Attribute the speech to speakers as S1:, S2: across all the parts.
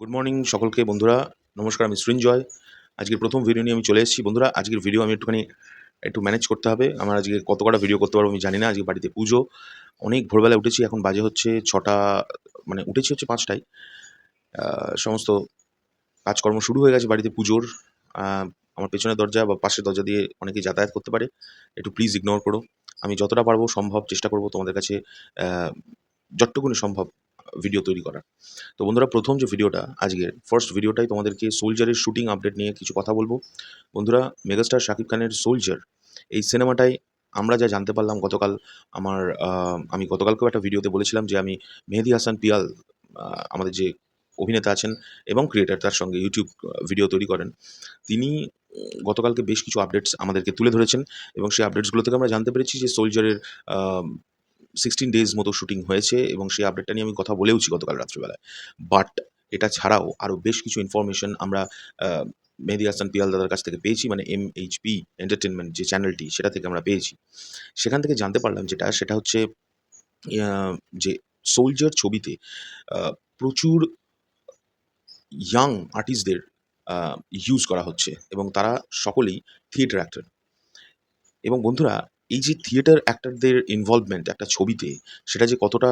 S1: Good morning সকলকে, বন্ধুরা। নমস্কার, আমি সৃঞ্জয় আজকের প্রথম ভিডিও নিয়ে আমি চলে এসেছি। বন্ধুরা, আজকের ভিডিও আমি একটুখানি একটু ম্যানেজ করতে হবে। আমার আজকে কত কটা ভিডিও করতে পারব আমি জানি না। আজকে বাড়িতে পুজো। অনেক ভোরবেলা উঠেছি, এখন বাজে হচ্ছে ছটা মানে উঠেছি হচ্ছে পাঁচটায়। সমস্ত কাজকর্ম শুরু হয়ে গেছে বাড়িতে পুজোর। আমার পেছনের দরজা বা পাশের দরজা দিয়ে অনেকেই যাতায়াত করতে পারে। একটু প্লিজ ইগনোর করো। আমি যতটা পারব সম্ভব চেষ্টা করব তোমাদের কাছে যতটুকুনি সম্ভব ভিডিও তৈরি করার। তো বন্ধুরা, প্রথম যে ভিডিওটা আজকের ফার্স্ট ভিডিওটাই তোমাদেরকে সোলজারের শুটিং আপডেট নিয়ে কিছু কথা বলব। বন্ধুরা মেগাস্টার শাকিব খানের সোলজার এই সিনেমাটায় আমরা যা জানতে পারলাম গতকাল, আমার আমি গতকালকেও একটা ভিডিওতে বলেছিলাম যে আমি মেহেদি হাসান পিয়াল আমাদের যে অভিনেতা আছেন এবং ক্রিয়েটার তার সঙ্গে ইউটিউব ভিডিও তৈরি করেন। তিনি গতকালকে বেশ কিছু আপডেটস আমাদেরকে তুলে ধরেছেন এবং সেই আপডেটসগুলো থেকে আমরা জানতে পেরেছি যে সোলজারের সিক্সটিন ডেজ মতো শুটিং হয়েছে এবং সেই আপডেটটা নিয়ে আমি কথা বলেওছি গতকাল রাত্রিবেলায়। বাট এটা ছাড়াও আরও বেশ কিছু ইনফরমেশন আমরা মেহেদি হাসান পিয়াল দাদার কাছ থেকে পেয়েছি মানে এম এইচ পি এন্টারটেনমেন্ট যে চ্যানেলটি সেটা থেকে আমরা পেয়েছি। সেখান থেকে জানতে পারলাম যেটা, সেটা হচ্ছে যে সোলজার ছবিতে প্রচুর ইয়াং আর্টিস্টদের ইউজ করা হচ্ছে এবং তারা সকলেই থিয়েটার অ্যাক্টর এবং বন্ধুরা এই যে থিয়েটার অ্যাক্টরদের ইনভলভমেন্ট একটা ছবিতে, সেটা যে কতটা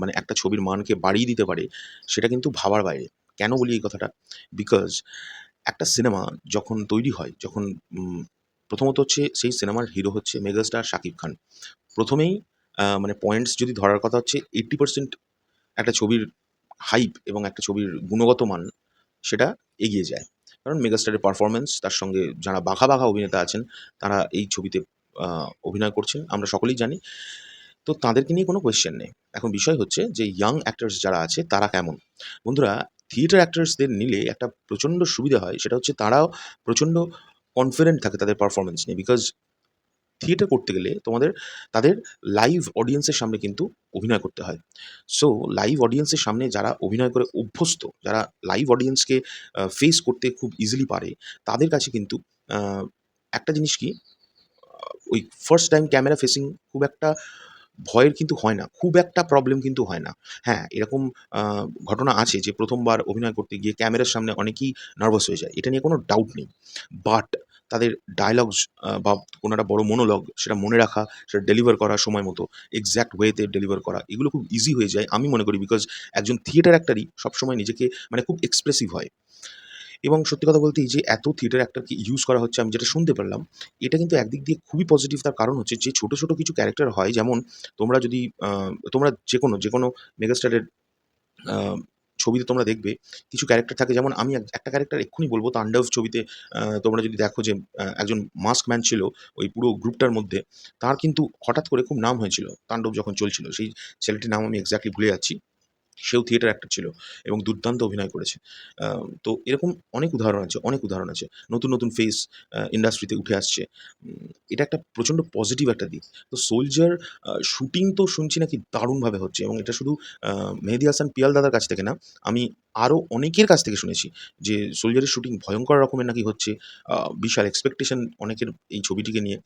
S1: মানে একটা ছবির মানকে বাড়িয়ে দিতে পারে, সেটা কিন্তু ভাবার বাইরে। কেন বলি এই কথাটা? বিকজ একটা সিনেমা যখন তৈরি হয়, যখন প্রথমত হচ্ছে সেই সিনেমার হিরো হচ্ছে মেগাস্টার শাকিব খান। প্রথমেই মানে পয়েন্টস যদি ধরার কথা হচ্ছে এইট্টি পার্সেন্ট একটা ছবির হাইপ এবং একটা ছবির গুণগত মান, সেটা এগিয়ে যায়। কারণ মেগাস্টারের পারফরমেন্স তার সঙ্গে যারা বাঘা বাঘা অভিনেতা আছেন, তারা এই ছবিতে অভিনয় করছেন, আমরা সকলেই জানি। তো তাদেরকে নিয়ে কোনো কোয়েশ্চেন নেই। এখন বিষয় হচ্ছে যে ইয়াং অ্যাক্টার্স যারা আছে, তারা কেমন? বন্ধুরা থিয়েটার অ্যাক্টার্সদের নিলে একটা প্রচণ্ড সুবিধা হয়, সেটা হচ্ছে তারাও প্রচণ্ড কনফিডেন্ট থাকে তাদের পারফরমেন্স নিয়ে। বিকজ থিয়েটার করতে গেলে তোমাদের, তাদের লাইভ অডিয়েন্সের সামনে কিন্তু অভিনয় করতে হয়। সো লাইভ অডিয়েন্সের সামনে যারা অভিনয় করে অভ্যস্ত, যারা লাইভ অডিয়েন্সকে ফেস করতে খুব ইজিলি পারে, তাদের কাছে কিন্তু একটা জিনিস কি? ওই ফার্স্ট টাইম ক্যামেরা ফেসিং খুব একটা ভয়ের কিন্তু হয় না, খুব একটা প্রবলেম কিন্তু হয় না। হ্যাঁ এরকম ঘটনা আছে যে প্রথমবার অভিনয় করতে গিয়ে ক্যামেরার সামনে অনেকেই নার্ভাস হয়ে যায়, এটা নিয়ে কোনো ডাউট নেই। বাট তাদের ডায়লগস বা কোনো একটা বড় মনোলগ সেটা মনে রাখা, সেটা ডেলিভার করা সময় মতো এক্স্যাক্ট ওয়েতে ডেলিভার করা, এগুলো খুব ইজি হয়ে যায় আমি মনে করি বিকজ একজন থিয়েটার অ্যাক্টারই সবসময় নিজেকে মানে খুব এক্সপ্রেসিভ হয়। এবং সত্যি কথা বলতে যে এত থিয়েটার অ্যাক্টরকে ইউজ করা হচ্ছে, আমি যেটা শুনতে পারলাম এটা কিন্তু একদিক দিয়ে খুবই পজিটিভ তার কারণ হচ্ছে যে ছোটো ছোটো কিছু ক্যারেক্টার হয়, যেমন তোমরা যদি তোমরা যে কোনো যে কোনো মেগাস্টারের ছবিতে তোমরা দেখবে, কিছু ক্যারেক্টার থাকে, যেমন আমি একটা ক্যারেক্টার এক্ষুনি বলব, তাণ্ডব ছবিতে তোমরা যদি দেখো যে একজন মাস্ক ম্যান ছিল, ওই পুরো গ্রুপটার মধ্যে, তার কিন্তু হঠাৎ করে খুব নাম হয়েছিল, তাণ্ডব যখন চলছিল, সেই ছেলেটির নাম আমি এক্স্যাক্টলি ভুলে যাচ্ছি সেও থিয়েটার অ্যাক্টর ছিল এবং দুর্দান্ত অভিনয় করেছে। তো এরকম অনেক উদাহরণ আছে, অনেক উদাহরণ আছে। নতুন নতুন ফেস ইন্ডাস্ট্রিতে উঠে আসছে। এটা একটা প্রচণ্ড পজিটিভ একটা দিক। তো সোলজার শুটিং তো শুনছি নাকি দারুণভাবে হচ্ছে এবং এটা শুধু মেহেদি হাসান পিয়াল দাদার কাছ থেকে না, আমি আরও অনেকের কাছ থেকে শুনেছি যে সোলজারের শুটিং ভয়ঙ্কর রকমের নাকি হচ্ছে বিশাল এক্সপেকটেশন অনেকের এই ছবিটিকে নিয়ে।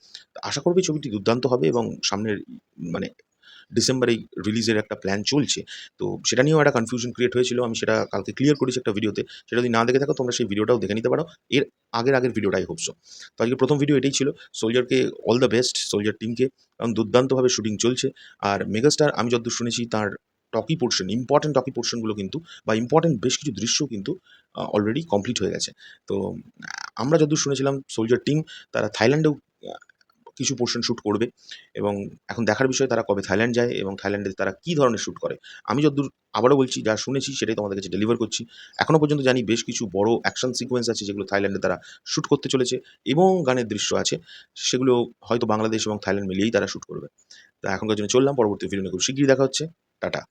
S1: আশা করব ছবিটি দুর্দান্ত হবে এবং সামনের মানে ডিসেম্বরেই রিলিজের একটা প্ল্যান চলছে। তো সেটা নিয়েও একটা কনফিউশন ক্রিয়েট হয়েছিল। আমি সেটা কালকে ক্লিয়ার করেছি একটা ভিডিওতে সেটা যদি না দেখে থাকো, তোমরা সেই ভিডিওটাও দেখে নিতে পারো। এর আগের আগের ভিডিওটাই হোপসো তো আজকে প্রথম ভিডিও এটাই ছিল। সোলজারকে অল দ্য বেস্ট সোলজার টিমকে এবং দুর্দান্তভাবে শুটিং চলছে। আর মেগাস্টার আমি যতদূর শুনেছি, তার টকি পোর্শন ইম্পর্টেন্ট টকি পোর্শনগুলো কিন্তু, বা ইম্পর্টেন্ট বেশ কিছু দৃশ্য কিন্তু অলরেডি কমপ্লিট হয়ে গেছে। তো আমরা যতদূর শুনেছিলাম সোলজার টিম তারা থাইল্যান্ডেও কিছু পোর্শন শ্যুট করবে এবং এখন দেখার বিষয় তারা কবে থাইল্যান্ড যায় এবং থাইল্যান্ডে তারা কী ধরনের শ্যুট করে। আমি যতদূর আবারও বলছি, যা শুনেছি সেটাই তোমাদের কাছে ডেলিভার করছি। এখনও পর্যন্ত জানি বেশ কিছু বড় অ্যাকশন সিকোয়েন্স আছে যেগুলো থাইল্যান্ডে তারা শ্যুট করতে চলেছে এবং গানের দৃশ্য আছে। সেগুলো হয়তো বাংলাদেশ এবং থাইল্যান্ড মিলিয়েই তারা শ্যুট করবে। তা এখনকার জন্য চললাম, পরবর্তী নিয়ে খুব শীঘ্রই দেখা হচ্ছে। টাটা।